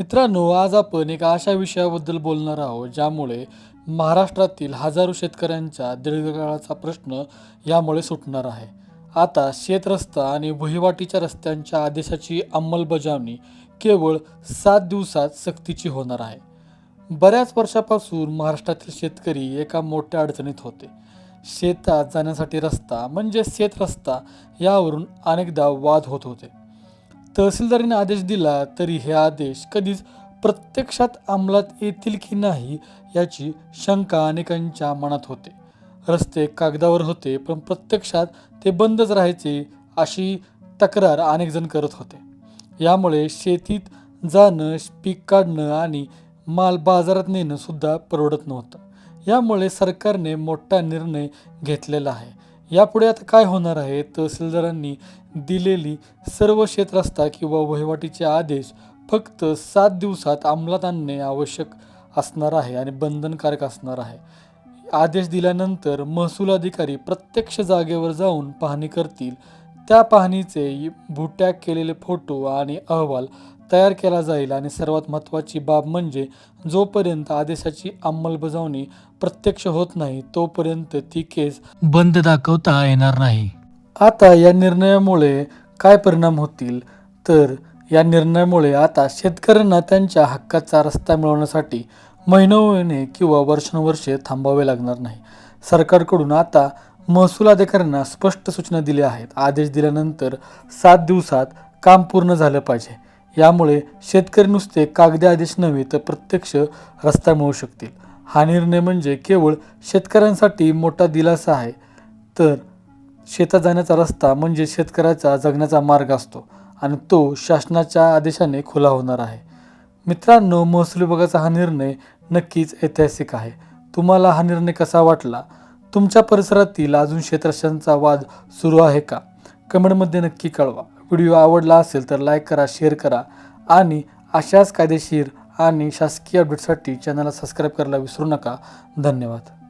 मित्रांनो आज आपण एका अशा विषयाबद्दल बोलणार आहोत ज्यामुळे महाराष्ट्रातील हजारो शेतकऱ्यांचा दीर्घकाळाचा प्रश्न यामुळे सुटणार आहे. आता शेतरस्ता आणि वहिवाटीच्या रस्त्यांच्या आदेशाची अंमलबजावणी केवळ सात दिवसात सक्तीची होणार आहे. बऱ्याच वर्षापासून महाराष्ट्रातील शेतकरी एका मोठ्या अडचणीत होते. शेतात जाण्यासाठी रस्ता म्हणजे शेतरस्ता यावरून अनेकदा वाद होत होते. तहसीलदारीने आदेश दिला तरी हे आदेश कधीच प्रत्यक्षात अंमलात येतील की नाही याची शंका अनेकांच्या मनात होते. रस्ते कागदावर होते पण प्रत्यक्षात ते बंदच राहायचे अशी तक्रार अनेक जण करत होते. यामुळे शेतीत जाणं पीक काढणं आणि माल बाजारात नेणं सुद्धा परवडत नव्हतं. यामुळे सरकारने मोठा निर्णय घेतलेला आहे. यापुढे आता काय होणार आहे? तहसीलदारांनी दिलेली सर्व शेतरस्ता किंवा वहिवाटीचे आदेश फक्त सात दिवसात अंमलात आणणे आवश्यक असणार आहे आणि बंधनकारक असणार आहे. आदेश दिल्यानंतर महसूल अधिकारी प्रत्यक्ष जागेवर जाऊन पाहणी करतील. त्या पाहणीचे भुट्या केलेले फोटो आणि अहवाल तयार केला जाईल आणि सर्वात महत्त्वाची बाब म्हणजे जोपर्यंत आदेशाची अंमलबजावणी प्रत्यक्ष होत नाही तोपर्यंत ती केस बंद दाखवता येणार नाही. आता या निर्णयामुळे काय परिणाम होतील? तर या निर्णयामुळे आता शेतकऱ्यांना त्यांच्या हक्काचा रस्ता मिळवण्यासाठी महिनोमहिने किंवा वर्षानुवर्षे थांबावे लागणार नाही. सरकारकडून आता महसूल अधिकाऱ्यांना स्पष्ट सूचना दिल्या आहेत. आदेश दिल्यानंतर सात दिवसात काम पूर्ण झालं पाहिजे. यामुळे शेतकरी नुसते कागदी आदेश नव्हे तर प्रत्यक्ष रस्ता मिळू शकतील. हा निर्णय म्हणजे केवळ शेतकऱ्यांसाठी मोठा दिलासा आहे तर शेतात जाण्याचा रस्ता म्हणजे शेतकऱ्याचा जगण्याचा मार्ग असतो आणि तो शासनाच्या आदेशाने खुला होणार आहे. मित्रांनो महसूल विभागाचा हा निर्णय नक्कीच ऐतिहासिक आहे. तुम्हाला हा निर्णय कसा वाटला? तुमच्या परिसरातील अजून क्षेत्रशांचा वाद सुरू आहे का? कमेंटमध्ये नक्की कळवा. व्हिडिओ आवडला असेल तर लाईक करा शेअर करा आणि अशाच कायदेशीर आणि शासकीय अपडेटसाठी चॅनलला सबस्क्राईब करायला विसरू नका. धन्यवाद.